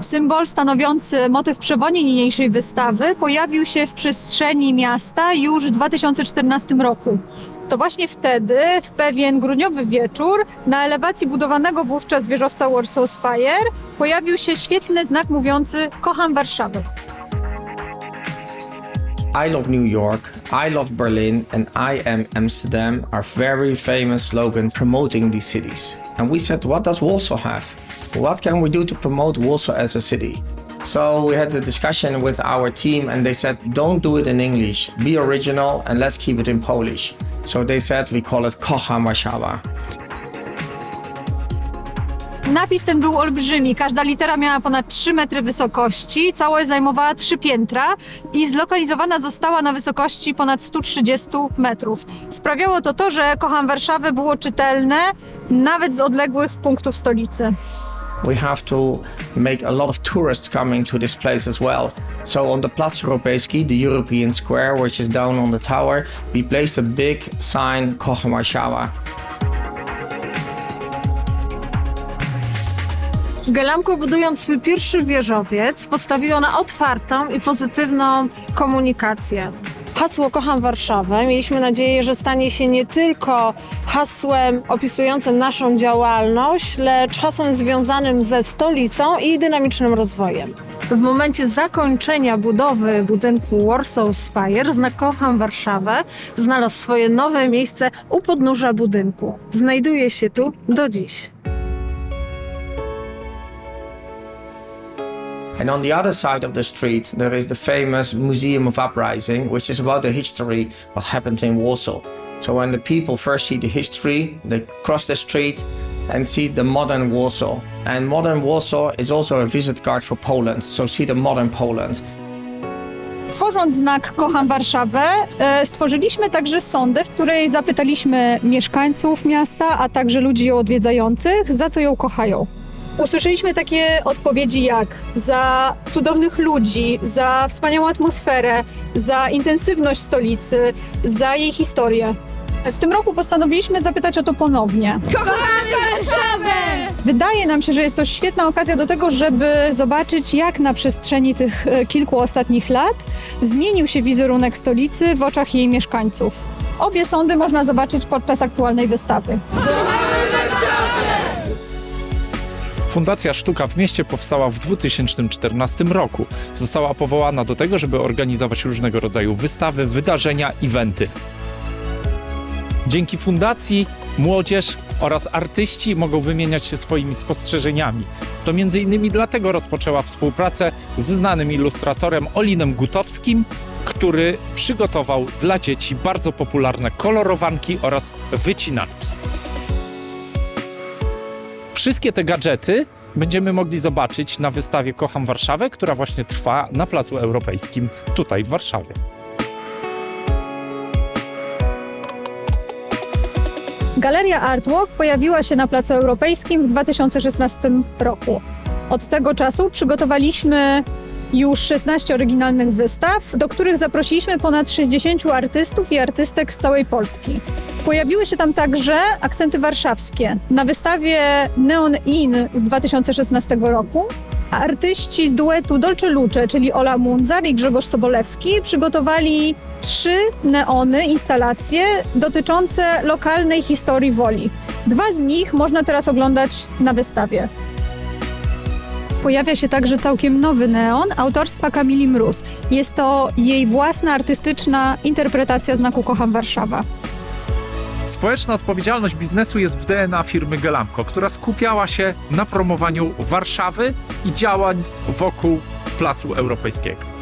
Symbol stanowiący motyw przewodni niniejszej wystawy pojawił się w przestrzeni miasta już w 2014 roku. To właśnie wtedy, w pewien grudniowy wieczór, na elewacji budowanego wówczas wieżowca Warsaw Spire pojawił się świetlny znak mówiący Kocham Warszawę. I love New York, I love Berlin, and I am Amsterdam are very famous slogans promoting these cities. And we said, what does Warsaw have? What can we do to promote Warsaw as a city? So we had a discussion with our team, and they said, don't do it in English, be original, and let's keep it in Polish. So they said, we call it Kocham Warszawa. Napis ten był olbrzymi, każda litera miała ponad 3 metry wysokości, całość zajmowała 3 piętra i zlokalizowana została na wysokości ponad 130 metrów. Sprawiało to to, że Kocham Warszawę było czytelne nawet z odległych punktów stolicy. We have to make a lot of tourists coming to this place as well. So on the Europejski, the European Square, which is down on the tower, we placed a big sign Kocham Warszawa. Gelamko budując swój pierwszy wieżowiec postawiło na otwartą i pozytywną komunikację. Hasło Kocham Warszawę mieliśmy nadzieję, że stanie się nie tylko hasłem opisującym naszą działalność, lecz hasłem związanym ze stolicą i dynamicznym rozwojem. W momencie zakończenia budowy budynku Warsaw Spire znak Kocham Warszawę znalazł swoje nowe miejsce u podnóża budynku. Znajduje się tu do dziś. And on the other side of the street, there is the famous Museum of Uprising, which is about the history what happened in Warsaw. So when the people first see the history, they cross the street and see the modern Warsaw. And modern Warsaw is also a visit card for Poland. So see the modern Poland. Tworząc znak Kocham Warszawę, e, stworzyliśmy także sondę, w której zapytaliśmy mieszkańców miasta, a także ludzi ją odwiedzających, za co ją kochają. Usłyszeliśmy takie odpowiedzi jak za cudownych ludzi, za wspaniałą atmosferę, za intensywność stolicy, za jej historię. W tym roku postanowiliśmy zapytać o to ponownie. Wydaje nam się, że jest to świetna okazja do tego, żeby zobaczyć, jak na przestrzeni tych e, kilku ostatnich lat zmienił się wizerunek stolicy w oczach jej mieszkańców. Obie sądy można zobaczyć podczas aktualnej wystawy. Fundacja Sztuka w Mieście powstała w 2014 roku. Została powołana do tego, żeby organizować różnego rodzaju wystawy, wydarzenia, eventy. Dzięki fundacji młodzież oraz artyści mogą wymieniać się swoimi spostrzeżeniami. To między innymi dlatego rozpoczęła współpracę ze znanym ilustratorem Olinem Gutowskim, który przygotował dla dzieci bardzo popularne kolorowanki oraz wycinanki. Wszystkie te gadżety będziemy mogli zobaczyć na wystawie Kocham Warszawę, która właśnie trwa na Placu Europejskim tutaj w Warszawie. Galeria Artwalk pojawiła się na Placu Europejskim w 2016 roku. Od tego czasu przygotowaliśmy już 16 oryginalnych wystaw, do których zaprosiliśmy ponad 60 artystów i artystek z całej Polski. Pojawiły się tam także akcenty warszawskie. Na wystawie Neon In z 2016 roku artyści z duetu Dolce Luce, czyli Ola Munzar i Grzegorz Sobolewski, przygotowali trzy neony, instalacje dotyczące lokalnej historii Woli. Dwa z nich można teraz oglądać na wystawie. Pojawia się także całkiem nowy neon autorstwa Kamili Mróz. Jest to jej własna artystyczna interpretacja znaku Kocham Warszawa. Społeczna odpowiedzialność biznesu jest w DNA firmy Gelamco, która skupiała się na promowaniu Warszawy i działań wokół Placu Europejskiego.